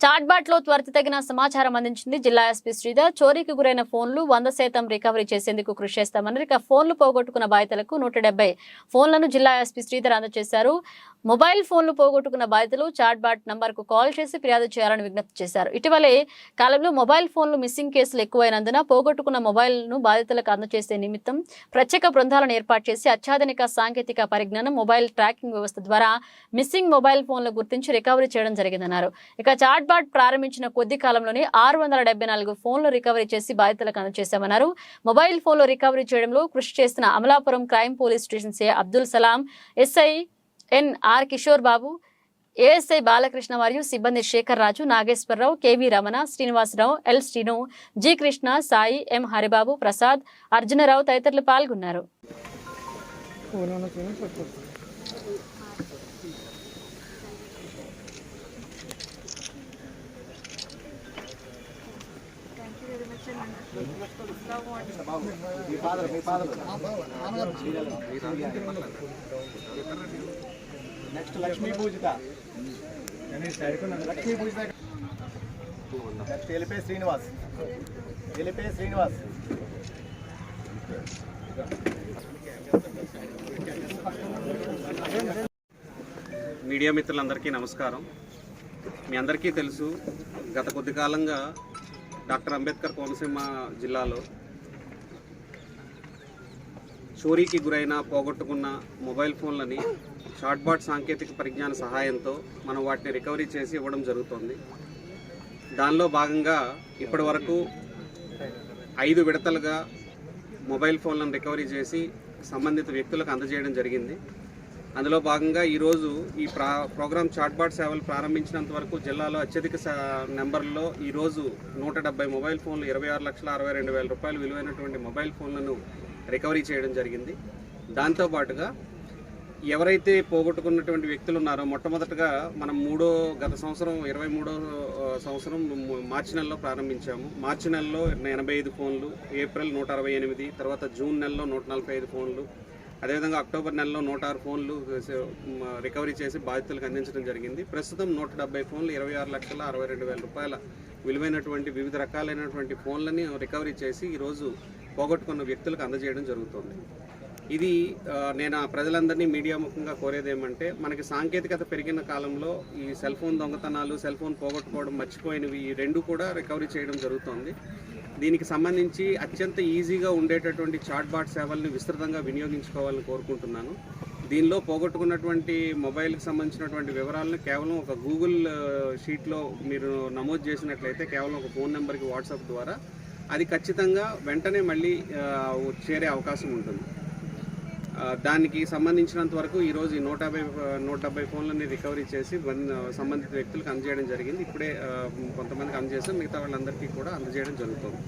చాట్బాట్లో త్వరితగిన సమాచారం అందించింది జిల్లా ఎస్పీ శ్రీధర్. చోరీకి గురైన ఫోన్లు వంద శాతం రికవరీ చేసేందుకు కృషి చేస్తామన్నారు ఇక ఫోన్లు పోగొట్టుకున్న బాధితులకు నూట ఫోన్లను జిల్లా ఎస్పీ శ్రీధర్ అందజేశారు. మొబైల్ ఫోన్లు పోగొట్టుకున్న బాధితులు చాట్బాట్ నంబర్కు కాల్ చేసి ఫిర్యాదు చేయాలని విజ్ఞప్తి చేశారు. ఇటీవలే కాలంలో మొబైల్ ఫోన్లు మిస్సింగ్ కేసులు ఎక్కువైనందున పోగొట్టుకున్న మొబైల్ను బాధితులకు అందజేసే నిమిత్తం ప్రత్యేక బృందాలను ఏర్పాటు చేసి అత్యాధునిక సాంకేతిక పరిజ్ఞానం మొబైల్ ట్రాకింగ్ వ్యవస్థ ద్వారా మిస్సింగ్ మొబైల్ ఫోన్లు గుర్తించి రికవరీ చేయడం జరిగిందన్నారు. ఇక చాట్ చాట్బాట్ ప్రారంభించిన కొద్ది కాలంలోనే ఆరు వందల డెబ్బై నాలుగు ఫోన్లు రికవరీ చేసి బాధితులకు అందజేశామన్నారు. మొబైల్ ఫోన్లు రికవరీ చేయడంలో కృషి చేసిన అమలాపురం క్రైమ్ పోలీస్ స్టేషన్ సే Abdul Salam SI N R Kishore Babu ASI Balakrishna మరియు సిబ్బంది Sekhar Raju Nageswararao KV Ramana Srinivasarao L Srinu G Krishna Sai M Haribabu Prasad Arjunarao తదితరులు పాల్గొన్నారు. Next Lakshmi Pujitha Lakshmi Pujitha next Elipe Srinivas Elipe Srinivas media మిత్రులందరికీ నమస్కారం. మీ అందరికీ తెలుసు గత కొద్ది కాలంగా డాక్టర్ అంబేద్కర్ కోనసీమ జిల్లాలో చోరీకి గురైన పోగొట్టుకున్న మొబైల్ ఫోన్లని షార్ట్బాట్ సాంకేతిక పరిజ్ఞాన సహాయంతో మనం వాటిని రికవరీ చేసి ఇవ్వడం జరుగుతోంది. దానిలో భాగంగా ఇప్పటి వరకు ఐదు విడతలుగా మొబైల్ ఫోన్లను రికవరీ చేసి సంబంధిత వ్యక్తులకు అందజేయడం జరిగింది. అందులో భాగంగా ఈరోజు ఈ ప్రా ప్రోగ్రామ్ చాట్బాట్ సేవలు ప్రారంభించినంత వరకు జిల్లాలో అత్యధిక నెంబర్లో ఈరోజు నూట డెబ్బై మొబైల్ ఫోన్లు ఇరవై ఆరు లక్షల అరవై రెండు వేల రూపాయలు విలువైనటువంటి మొబైల్ ఫోన్లను రికవరీ చేయడం జరిగింది. దాంతోపాటుగా ఎవరైతే పోగొట్టుకున్నటువంటి వ్యక్తులు ఉన్నారో మొట్టమొదటగా మనం మూడో గత సంవత్సరం ఇరవై మూడో సంవత్సరం మార్చి నెలలో ప్రారంభించాము. మార్చి నెలలో ఎనభై ఐదు ఫోన్లు ఏప్రిల్ నూట అరవై ఎనిమిది తర్వాత జూన్ నెలలో నూట నలభై ఐదు ఫోన్లు అదేవిధంగా అక్టోబర్ నెలలో నూట ఆరు ఫోన్లు రికవరీ చేసి బాధితులకు అందించడం జరిగింది. ప్రస్తుతం నూట డెబ్బై ఫోన్లు ఇరవై ఆరు లక్షల అరవై రెండు వేల రూపాయల విలువైనటువంటి వివిధ రకాలైనటువంటి ఫోన్లని రికవరీ చేసి ఈరోజు పోగొట్టుకున్న వ్యక్తులకు అందజేయడం జరుగుతుంది. ఇది నేను ఆ ప్రజలందరినీ మీడియా ముఖంగా కోరేది ఏమంటే మనకి సాంకేతికత పెరిగిన కాలంలో ఈ సెల్ ఫోన్ దొంగతనాలు సెల్ ఫోన్ పోగొట్టుకోవడం మర్చిపోయినవి ఈ రెండు కూడా రికవరీ చేయడం జరుగుతుంది. దీనికి సంబంధించి అత్యంత ఈజీగా ఉండేటటువంటి చాట్బాట్ సేవల్ని విస్తృతంగా వినియోగించుకోవాలని కోరుకుంటున్నాను. దీనిలో పోగొట్టుకున్నటువంటి మొబైల్కి సంబంధించినటువంటి వివరాలను కేవలం ఒక గూగుల్ షీట్లో మీరు నమోదు చేసినట్లయితే కేవలం ఒక ఫోన్ నెంబర్కి వాట్సాప్ ద్వారా అది ఖచ్చితంగా వెంటనే మళ్ళీ చేరే అవకాశం ఉంటుంది. దానికి సంబంధించినంత వరకు ఈరోజు ఈ నూట యాభై నూట డెబ్బై ఫోన్లని రికవరీ చేసి వన్ సంబంధిత వ్యక్తులకు అందజేయడం జరిగింది. ఇప్పుడే కొంతమందికి అందజేస్తాం మిగతా వాళ్ళందరికీ కూడా అందజేయడం జరుగుతుంది.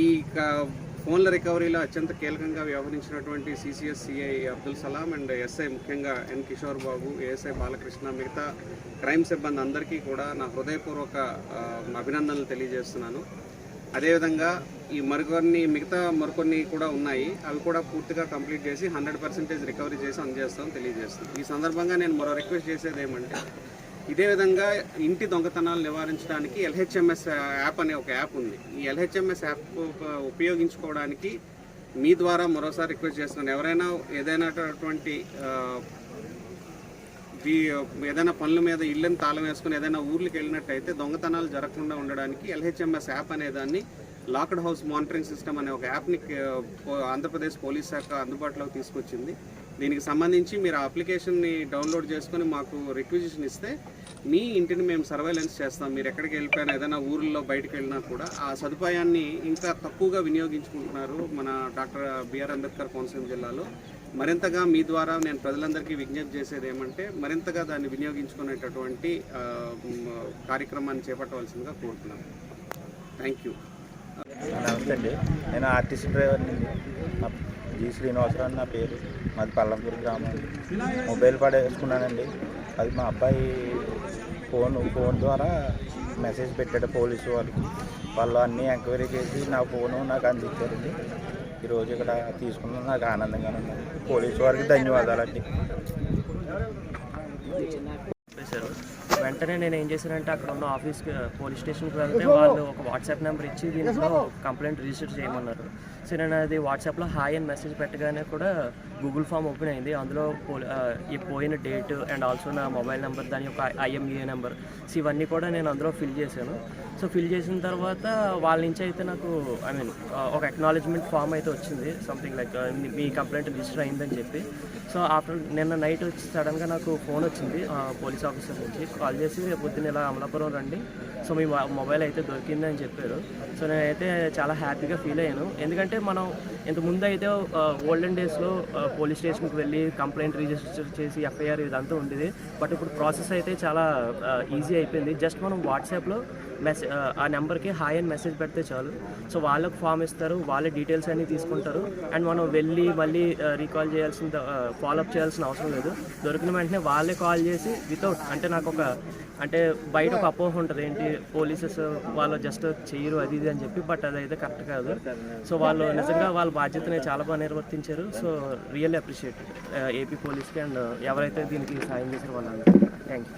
ఈ క- ఫోన్ల రికవరీలో అత్యంత కీలకంగా వ్యవహరించినటువంటి CCS CI Abdul Salam and SI ముఖ్యంగా ఎన్ కిషోర్ బాబు ఏఎస్ఐ బాలకృష్ణ మిగతా క్రైమ్ సిబ్బంది అందరికీ కూడా నా హృదయపూర్వక అభినందనలు తెలియజేస్తున్నాను. అదేవిధంగా ఈ మరికొన్ని మిగతా మరికొన్ని కూడా ఉన్నాయి. అవి కూడా పూర్తిగా కంప్లీట్ చేసి హండ్రెడ్ పర్సెంటేజ్ రికవరీ చేసి అందజేస్తాం తెలియజేస్తాం. ఈ సందర్భంగా నేను మరో రిక్వెస్ట్ చేసేది ఏమంటే ఇదే విధంగా ఇంటి దొంగతనాలు నివారించడానికి ఎల్హెచ్ఎంఎస్ యాప్ అనే ఒక యాప్ ఉంది. ఈ ఎల్హెచ్ఎంఎస్ యాప్ ఉపయోగించుకోవడానికి మీ ద్వారా మరోసారి రిక్వెస్ట్ చేస్తున్నాను. ఎవరైనా ఏదైనాటువంటి ఈ ఏదైనా పనుల మీద ఇళ్ళని తాళం వేసుకుని ఏదైనా ఊర్లకు వెళ్ళినట్టయితే దొంగతనాలు జరగకుండా ఉండడానికి ఎల్హెచ్ఎంఎస్ యాప్ అనే దాన్ని లాక్డ్ హౌస్ మానిటరింగ్ సిస్టమ్ అనే ఒక యాప్ని పో- ఆంధ్రప్రదేశ్ పోలీస్ శాఖ అందుబాటులోకి తీసుకొచ్చింది. దీనికి సంబంధించి మీరు ఆ అప్లికేషన్ని డౌన్లోడ్ చేసుకొని మాకు రిక్విజిషన్ ఇస్తే మీ ఇంటిని మేము సర్వైలెన్స్ చేస్తాం. మీరు ఎక్కడికి వెళ్ళిపోయినా ఏదైనా ఊర్లో బయటకు వెళ్ళినా కూడా ఆ సదుపాయాన్ని ఇంకా తక్కువగా వినియోగించుకుంటున్నారు మన డాక్టర్ బిఆర్ అంబేద్కర్ కోనసీమ జిల్లాలో. మరింతగా మీ ద్వారా నేను ప్రజలందరికీ విజ్ఞప్తి చేసేది ఏమంటే మరింతగా దాన్ని వినియోగించుకునేటటువంటి కార్యక్రమాన్ని చేపట్టవలసిందిగా కోరుతున్నాను. థ్యాంక్ యూ నమస్తే అండి. నేను ఆర్టీసీ డ్రైవర్ని జి శ్రీనివాసరావు అని నా పేరు. మాది పల్లంపూర్ గ్రామం. మొబైల్ పడేసుకున్నానండి. అది మా అబ్బాయి ఫోన్ ఫోన్ ద్వారా మెసేజ్ పెట్టాడు పోలీసు వాళ్ళకి వాళ్ళు అన్నీ ఎంక్వైరీ చేసి నా ఫోను నాకు అందించారండి. ఈరోజు ఇక్కడ తీసుకున్నాను నాకు ఆనందంగా ఉంది. పోలీసు వారికి ధన్యవాదాలండి వెంటనే నేను ఏం చేశానంటే అక్కడ ఉన్న ఆఫీస్కి పోలీస్ స్టేషన్కి వెళ్తే వాళ్ళు ఒక వాట్సాప్ నెంబర్ ఇచ్చి దీంట్లో కంప్లైంట్ రిజిస్టర్ చేయమన్నారు. సో నేను అది వాట్సాప్లో హాయ్ అని మెసేజ్ పెట్టగానే కూడా గూగుల్ ఫామ్ ఓపెన్ అయింది. అందులో పో- ఈ పోయిన డేట్ అండ్ ఆల్సో నా మొబైల్ నెంబర్ దాని యొక్క ఐఎంఈఏ నెంబర్ సో ఇవన్నీ కూడా నేను అందులో ఫిల్ చేశాను. సో ఫిల్ చేసిన తర్వాత వాళ్ళ నుంచి అయితే నాకు ఐ మీన్ uh, ఒక అక్నాలజ్మెంట్ ఫామ్ అయితే వచ్చింది. సంథింగ్ లైక్ uh, మీ కంప్లైంట్ రిజిస్టర్ అయిందని చెప్పి. సో ఆఫ్టర్ నిన్న నైట్ వచ్చి సడన్గా నాకు ఫోన్ వచ్చింది పోలీస్ ఆఫీసర్ నుంచి. కాల్ చేసి రేపు పొద్దున్న ఇలా అమలాపురం రండి. సో మీ మొబైల్ అయితే దొరికిందని చెప్పారు. సో నేనైతే చాలా హ్యాపీగా ఫీల్ అయ్యాను. ఎందుకంటే మనం ఇంత అయితే ఓల్డెన్ డేస్లో పోలీస్ స్టేషన్కి వెళ్ళి కంప్లైంట్ రిజిస్టర్ చేసి ఎఫ్ఐఆర్ ఇదంతా ఉండేది. బట్ ఇప్పుడు ప్రాసెస్ అయితే చాలా ఈజీ అయిపోయింది. జస్ట్ మనం వాట్సాప్లో మెసేజ్ ఆ నెంబర్కి హాయ్ అని మెసేజ్ పెడితే చాలు. సో వాళ్ళకు ఫామ్ ఇస్తారు వాళ్ళే డీటెయిల్స్ అన్నీ తీసుకుంటారు. అండ్ మనం వెళ్ళి మళ్ళీ రీకాల్ చేయాల్సిన ఫాలోఅప్ చేయాల్సిన అవసరం లేదు. దొరికిన వెంటనే వాళ్ళే కాల్ చేసి వితౌట్ అంటే నాకు ఒక అంటే బయట ఒక అపోహ ఉంటుంది ఏంటి పోలీసెస్ వాళ్ళు జస్ట్ చేయరు అది ఇది అని చెప్పి బట్ అదైతే కరెక్ట్ కాదు. సో వాళ్ళు నిజంగా వాళ్ళ బాధ్యతని చాలా బాగా నిర్వర్తించారు. సో రియల్లీ అప్రిషియేట్ ఏపీ పోలీస్కి అండ్ ఎవరైతే దీనికి సాయం చేశారో వాళ్ళందరూ థ్యాంక్ యూ